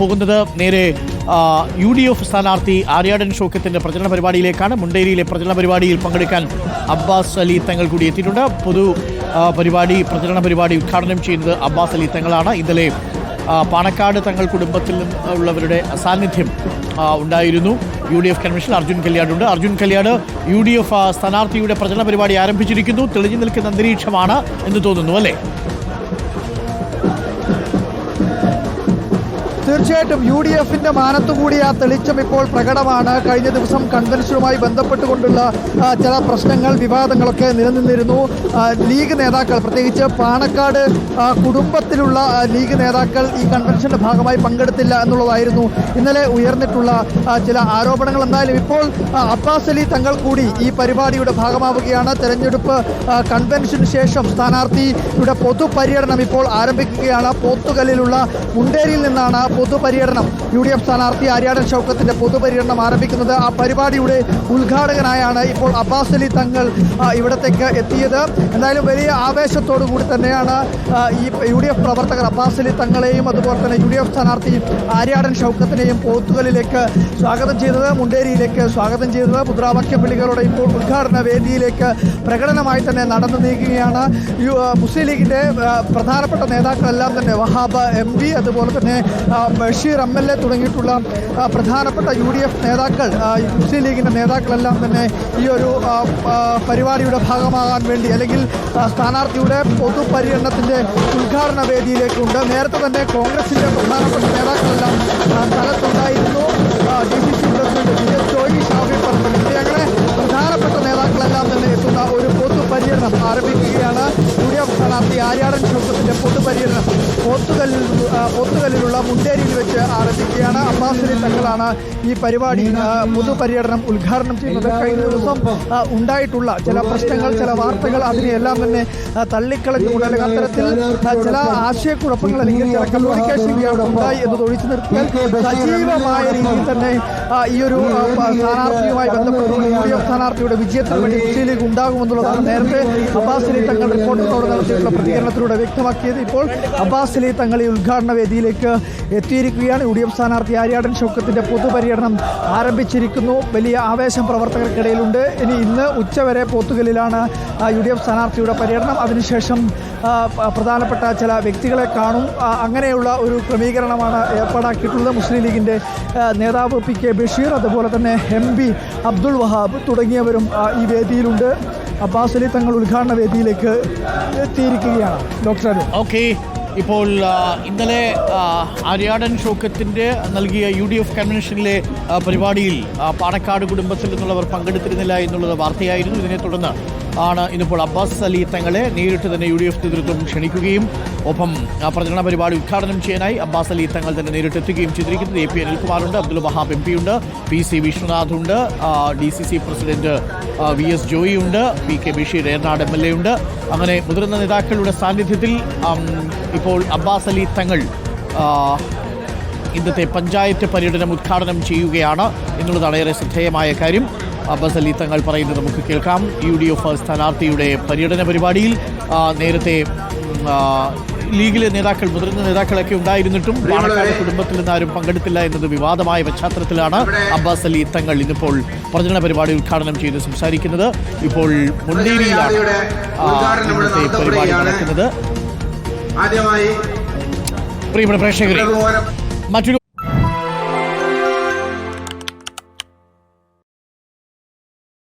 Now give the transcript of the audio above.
പോകുന്നത് നേരെ U D F സ്ഥാനാർത്ഥി ആര്യാടൻ ഷോക്കത്തിന്റെ പ്രചരണ പരിപാടിയിലേക്കാണ്. മുണ്ടേരിയിലെ പ്രചരണ പരിപാടിയിൽ പങ്കെടുക്കാൻ അബ്ബാസ് അലി തങ്ങൾ കൂടി എത്തിയിട്ടുണ്ട്. പൊതു പരിപാടി പ്രചരണ പരിപാടി ഉദ്ഘാടനം ചെയ്യുന്നത് അബ്ബാസ് അലി തങ്ങളാണ്. ഇന്നലെ പാണക്കാട് തങ്ങൾ കുടുംബത്തിൽ ഉള്ളവരുടെ സാന്നിധ്യം ഉണ്ടായിരുന്നു. U D F convention Arjun കല്യാടുണ്ട് Arjun Kalyad U D F സ്ഥാനാർത്ഥിയുടെ പ്രചരണ പരിപാടി ആരംഭിച്ചിരിക്കുന്നു. തെളിഞ്ഞു നിൽക്കുന്ന അന്തരീക്ഷമാണ് എന്ന് തോന്നുന്നു അല്ലേ? തീർച്ചയായിട്ടും യു ഡി എഫിന്റെ മാനത്തുകൂടി ആ തെളിച്ചം ഇപ്പോൾ പ്രകടമാണ്. കഴിഞ്ഞ ദിവസം കൺവെൻഷനുമായി ബന്ധപ്പെട്ടുകൊണ്ടുള്ള ചില പ്രശ്നങ്ങൾ വിവാദങ്ങളൊക്കെ നിലനിന്നിരുന്നു. ലീഗ് നേതാക്കൾ പ്രത്യേകിച്ച് പാണക്കാട് കുടുംബത്തിലുള്ള ലീഗ് നേതാക്കൾ ഈ കൺവെൻഷന്റെ ഭാഗമായി പങ്കെടുത്തില്ല എന്നുള്ളതായിരുന്നു. ഇന്നലെ ഉയർന്നിട്ടുള്ള ചില ആരോപണങ്ങൾ. എന്തായാലും ഇപ്പോൾ അബ്ബാസ് അലി തങ്ങൾ കൂടി ഈ പരിപാടിയുടെ ഭാഗമാവുകയാണ്. തെരഞ്ഞെടുപ്പ് കൺവെൻഷന് ശേഷം സ്ഥാനാർത്ഥിയുടെ പൊതുപര്യടനം ഇപ്പോൾ ആരംഭിക്കുകയാണ്. പോത്തുകല്ലിലുള്ള മുണ്ടേരിയിൽ നിന്നാണ് പൊതുപര്യടനം. യു ഡി എഫ് സ്ഥാനാർത്ഥി ആര്യാടൻ ഷൗക്കത്തിന്റെ പൊതുപര്യടനം ആരംഭിക്കുന്നത് ആ പരിപാടിയുടെ ഉദ്ഘാടകനായാണ് ഇപ്പോൾ അബ്ബാസ് അലി തങ്ങൾ ഇവിടത്തേക്ക് എത്തിയത്. എന്തായാലും വലിയ ആവേശത്തോടു കൂടി തന്നെയാണ് ഈ യു ഡി എഫ് പ്രവർത്തകർ അബ്ബാസ് അലി തങ്ങളെയും അതുപോലെ തന്നെ യു ഡി എഫ് സ്ഥാനാർത്ഥി ആര്യാടൻ ഷൗക്കത്തിനെയും പോത്തുകളിലേക്ക് സ്വാഗതം ചെയ്തത് മുണ്ടേരിയിലേക്ക് സ്വാഗതം ചെയ്തത്. മുദ്രാവാക്യ പിള്ളികളുടെ ഇപ്പോൾ ഉദ്ഘാടന വേദിയിലേക്ക് പ്രകടനമായി തന്നെ നടന്നു നീങ്ങുകയാണ്. മുസ്ലിം ലീഗിന്റെ പ്രധാനപ്പെട്ട നേതാക്കളെല്ലാം തന്നെ വഹാബ് എം അതുപോലെ തന്നെ ബഷീർ എം എൽ എ തുടങ്ങിയിട്ടുള്ള പ്രധാനപ്പെട്ട യു ഡി എഫ് നേതാക്കൾ മുസ്ലിം ലീഗിന്റെ നേതാക്കളെല്ലാം തന്നെ ഈ ഒരു പരിപാടിയുടെ ഭാഗമാകാൻ വേണ്ടി അല്ലെങ്കിൽ സ്ഥാനാർത്ഥിയുടെ പൊതുപര്യടനത്തിന്റെ ഉദ്ഘാടന വേദിയിലേക്കുണ്ട്. നേരത്തെ തന്നെ കോൺഗ്രസിന്റെ പ്രധാനപ്പെട്ട നേതാക്കളെല്ലാം സ്ഥലത്തുണ്ടായിരുന്നു. ഡി സി സ്ഥാനാർത്ഥി ആര്യാടൻ ക്ഷേത്രത്തിന്റെ പൊതുപര്യടനം പോത്തുകല്ലിൽ പോത്തുകല്ലിലുള്ള മുണ്ടേരിയിൽ വെച്ച് ആരംഭിക്കുകയാണ്. അബ്ബാസിലി തങ്ങളാണ് ഈ പരിപാടി പൊതുപര്യടനം ഉദ്ഘാടനം ചെയ്യുന്നത്. കഴിഞ്ഞ ദിവസം ഉണ്ടായിട്ടുള്ള ചില പ്രശ്നങ്ങൾ ചില വാർത്തകൾ അതിനെയെല്ലാം തന്നെ തള്ളിക്കളഞ്ഞുകൊണ്ട് അല്ലെങ്കിൽ അത്തരത്തിൽ ചില ആശയക്കുഴപ്പങ്ങൾ അല്ലെങ്കിൽ ചില കമ്മ്യൂണിക്കേഷൻ ഗ്യാപ്പ് ഉണ്ടായി എന്നത് ഒഴിച്ചു നിർത്തിയാൽ സജീവമായ രീതിയിൽ തന്നെ ഈ ഒരു സ്ഥാനാർത്ഥിയുമായി ബന്ധപ്പെട്ടുള്ള യു ഡി എഫ് സ്ഥാനാർത്ഥിയുടെ വിജയത്തിന് വേണ്ടി മുസ്ലിം ഉണ്ടാകുമെന്നുള്ളതാണ് നേരത്തെ അബ്ബാസ് അലി തങ്ങൾ റിപ്പോർട്ടറിനോട് നടത്തിയിട്ടുള്ള പ്രതികരണത്തിലൂടെ വ്യക്തമാക്കിയത് ഇപ്പോൾ അബ്ബാസ് അലി തങ്ങൾ ഈ ഉദ്ഘാടന വേദിയിലേക്ക് എത്തിയിരിക്കുകയാണ്. യു ഡി എഫ് സ്ഥാനാർത്ഥി ആര്യാടൻ ഷൗക്കത്തിന്റെ പൊതുപര്യടനം ആരംഭിച്ചിരിക്കുന്നു. വലിയ ആവേശം പ്രവർത്തകർക്കിടയിലുണ്ട്. ഇനി ഇന്ന് ഉച്ചവരെ പോത്തുകലിലാണ് യു ഡി എഫ് സ്ഥാനാർത്ഥിയുടെ പര്യടനം. അതിനുശേഷം പ്രധാനപ്പെട്ട ചില വ്യക്തികളെ കാണും. അങ്ങനെയുള്ള ഒരു ക്രമീകരണമാണ് ഏർപ്പാടാക്കിയിട്ടുള്ളത്. മുസ്ലിം ലീഗിന്റെ നേതാവ് പി കെ ബഷീർ അതുപോലെ തന്നെ എം പി അബ്ദുൾ വഹാബ് തുടങ്ങിയവരും ഈ വേദിയിലുണ്ട്. അബ്ബാസ് അലി തങ്ങൾ ഉദ്ഘാടന വേദിയിലേക്ക് എത്തിയിരിക്കുകയാണ് ja, Dr. Okay. ഇപ്പോൾ ഇന്നലെ ആര്യാടൻ ഷോക്കത്തിന്റെ നൽകിയ യു ഡി എഫ് കൺവെൻഷനിലെ പരിപാടിയിൽ പാണക്കാട് കുടുംബത്തിൽ നിന്നുള്ളവർ പങ്കെടുത്തിരുന്നില്ല എന്നുള്ളത് വാർത്തയായിരുന്നു. ഇതിനെ തുടർന്ന് ആണ് ഇന്നിപ്പോൾ അബ്ബാസ് അലി തങ്ങളെ നേരിട്ട് തന്നെ യു ഡി എഫ് നേതൃത്വം ക്ഷണിക്കുകയും ഒപ്പം പ്രചരണ പരിപാടി ഉദ്ഘാടനം ചെയ്യാനായി അബ്ബാസ് അലി തങ്ങൾ തന്നെ നേരിട്ട് എത്തുകയും ചെയ്തിരിക്കുന്നത്. എ പി അനിൽകുമാറുണ്ട് അബ്ദുൽ വഹാബ് എം പി ഉണ്ട് പി സി വിശ്വനാഥ് ഉണ്ട് D C C president V S Joy ഉണ്ട് P K Basheer Ernad M L A ഉണ്ട്. അങ്ങനെ മുതിർന്ന നേതാക്കളുടെ സാന്നിധ്യത്തിൽ ഇപ്പോൾ അബ്ബാസ് അലി തങ്ങൾ ഇന്നത്തെ പഞ്ചായത്ത് പര്യടനം ഉദ്ഘാടനം ചെയ്യുകയാണ്. എന്നുള്ളതാണ് ഏറെ ശ്രദ്ധേയമായ കാര്യം. അബ്ബാസ് അലി തങ്ങൾ പറയുന്നത് നമുക്ക് കേൾക്കാം. യു ഡി എഫ് സ്ഥാനാർത്ഥിയുടെ പര്യടന പരിപാടിയിൽ നേരത്തെ ലീഗിലെ നേതാക്കൾ മുതിർന്ന നേതാക്കളൊക്കെ ഉണ്ടായിരുന്നിട്ടും പാണക്കാട് കുടുംബത്തിൽ നിന്നാരും പങ്കെടുത്തില്ല എന്നത് വിവാദമായ പശ്ചാത്തലത്തിലാണ് അബ്ബാസ് അലി തങ്ങൾ ഇന്നിപ്പോൾ പ്രചരണ പരിപാടി ഉദ്ഘാടനം ചെയ്ത് സംസാരിക്കുന്നത്. ഇപ്പോൾ മുണ്ടേരിയിലാണ് ഇന്നത്തെ പരിപാടി നടക്കുന്നത്. ആദ്യമായി പ്രിയപ്പെട്ട പ്രേക്ഷകരെ മറ്റൊരു